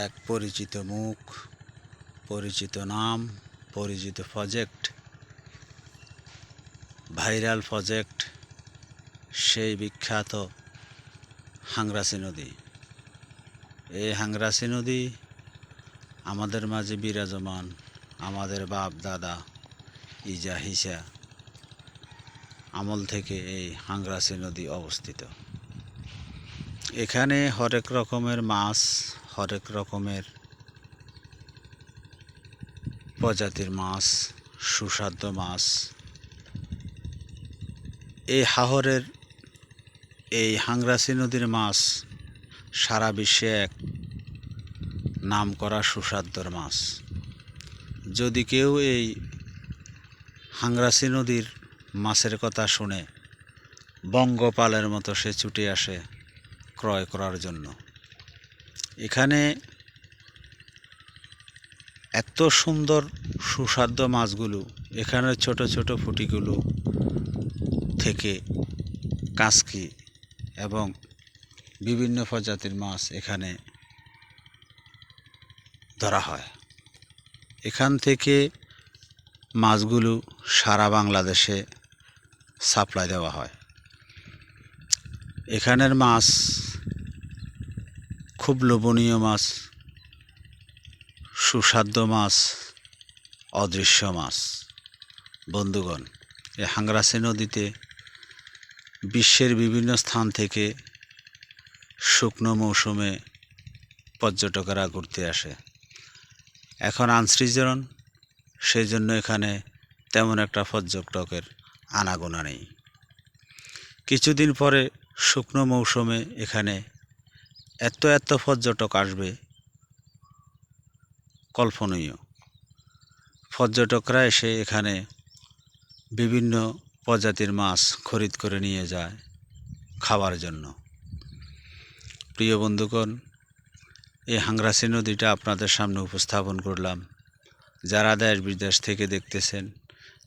এক পরিচিত মুখ, পরিচিত নাম, পরিচিত প্রজেক্ট ভাইরাল প্রজেক্ট সেই বিখ্যাত হাংরাসি নদী। এই হাংরাসি নদী আমাদের মাঝে বিরাজমান, আমাদের বাপ, দাদা, ইজা হিসা আমল থেকে এই হাংরাসি নদী অবস্থিত। এখানে হরেক রকমের মাছ হরেক রকমের প্রজাতির মাছ, সুস্বাদু মাছ। এই হাহরের এই হাংরাসি নদীর মাছ সারা বিশ্বে এক নাম করা সুস্বাদ্যর মাছ। যদি কেউ এই হাংরাসি নদীর মাছের কথা শুনে বঙ্গপালের মতো সে ছুটে আসে ক্রয় করার জন্য। এখানে এত সুন্দর সুস্বাদ্য মাছগুলো, এখানে ছোট ছোট ফুটিগুলো থেকে কাঁচকি এবং বিভিন্ন প্রজাতির মাছ এখানে ধরা হয়। এখান থেকে মাছগুলো সারা বাংলাদেশে সাপ্লাই দেওয়া হয়। এখানের মাছ খুব লোভনীয় মাছ। সুস্বাদ্য মাছ, অদৃশ্য মাছ। বন্ধুগণ এই হাংরাসি নদীতে বিশ্বের বিভিন্ন স্থান থেকে শুকনো মৌসুমে পর্যটকেরা ঘুরতে আসে। এখন আনসিজন সেই জন্য এখানে তেমন একটা পর্যটকের আনাগোনা নেই। কিছুদিন পরে শুকনো মৌসুমে এখানে এত এত পর্যটক আসবে, কল্পনীয়। পর্যটকরা এসে এখানে বিভিন্ন প্রজাতির মাছ খরিদ করে নিয়ে যায় খাওয়ার জন্য। প্রিয় বন্ধুগণ, এই হাংরাসি নদীটা আপনাদের সামনে উপস্থাপন করলাম। যারা দেশ বিদেশ থেকে দেখতেছেন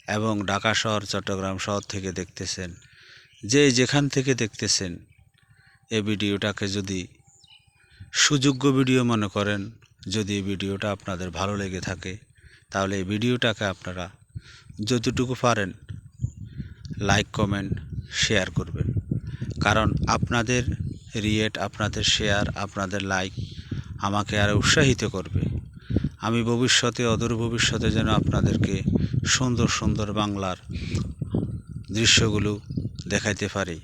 এবং ঢাকা শহর, চট্টগ্রাম শহর থেকে দেখতেছেন, যে যেখান থেকে দেখতেছেন, এই ভিডিওটাকে যদি সুযোগ্য ভিডিও মনে করেন, যদি এই ভিডিওটা আপনাদের ভালো লেগে থাকে, তাহলে এই ভিডিওটাকে আপনারা যতটুকু পারেন লাইক, কমেন্ট, শেয়ার করবেন। কারণ আপনাদের রিয়েট, আপনাদের শেয়ার, আপনাদের লাইক আমাকে আরও উৎসাহিত করবে। আমি ভবিষ্যতে, অদূর ভবিষ্যতে যেন আপনাদেরকে সুন্দর সুন্দর বাংলার দৃশ্যগুলো দেখাইতে পারি।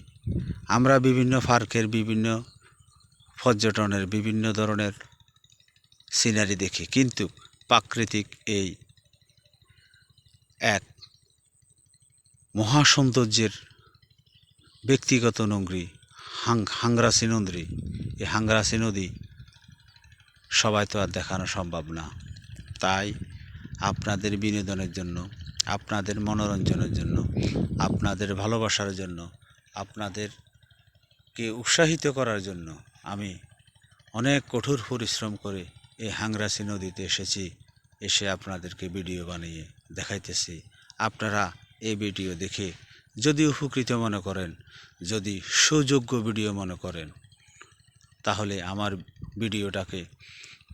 আমরা বিভিন্ন পার্কের বিভিন্ন পর্যটনের বিভিন্ন ধরনের সিনারি দেখি। কিন্তু প্রাকৃতিক এই এক মহাসৌন্দর্যের ব্যক্তিগত নগরী, হাং হাংরাসি নদী। এই হাংরাসি নদী সবাই তো আর দেখানো সম্ভব না। তাই আপনাদের বিনোদনের জন্য, আপনাদের মনোরঞ্জনের জন্য, আপনাদের ভালোবাসার জন্য, আপনাদেরকে উৎসাহিত করার জন্য আমি অনেক কঠোর পরিশ্রম করে এই হাংরাসি নদীতে এসেছি, এসে আপনাদেরকে ভিডিও বানিয়ে দেখাইতেছি। আপনারা এই ভিডিও দেখে যদি উপকৃত মনে করেন, যদি সুযোগ্য ভিডিও মনে করেন, তাহলে আমার ভিডিওটাকে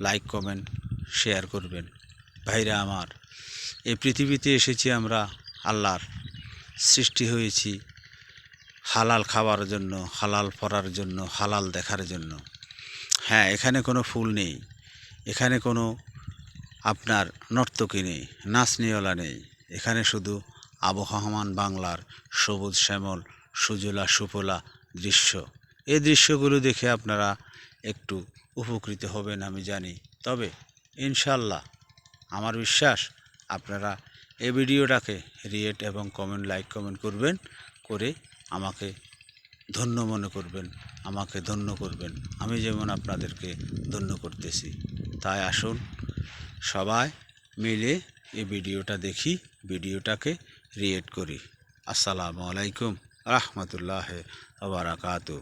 লাইক, কমেন্ট, শেয়ার করবেন। ভাইরা আমার, এই পৃথিবীতে এসেছি আমরা আল্লাহর সৃষ্টি হয়েছি হালাল খাওয়ার জন্য, হালাল পরার জন্য, হালাল দেখার জন্য। হ্যাঁ এখানে কোনো ফুল নেই। এখানে কোনো আপনার নর্তকী নেই, নাচনিওয়ালা নেই। এখানে শুধু আবহমান বাংলার সবুজ শ্যামল, সুজলা সুফলা দৃশ্য। এই দৃশ্যগুলো দেখে আপনারা একটু উপকৃত হবেন, আমি জানি। তবে ইনশাল্লাহ আমার বিশ্বাস, আপনারা এই ভিডিওটাকে রিয়েট এবং কমেন্ট, লাইক, কমেন্ট করবেন, করে আমাকে ধন্য মনে করবেন, আমাকে ধন্য করবেন। আমি যেমন আপনাদেরকে ধন্য করতেছি। তাই আসুন সবাই মিলে এই ভিডিওটা দেখি, ভিডিওটাকে রিয়েট করি। আসসালামু আলাইকুম, রহমতুল্লাহ বারাকাতু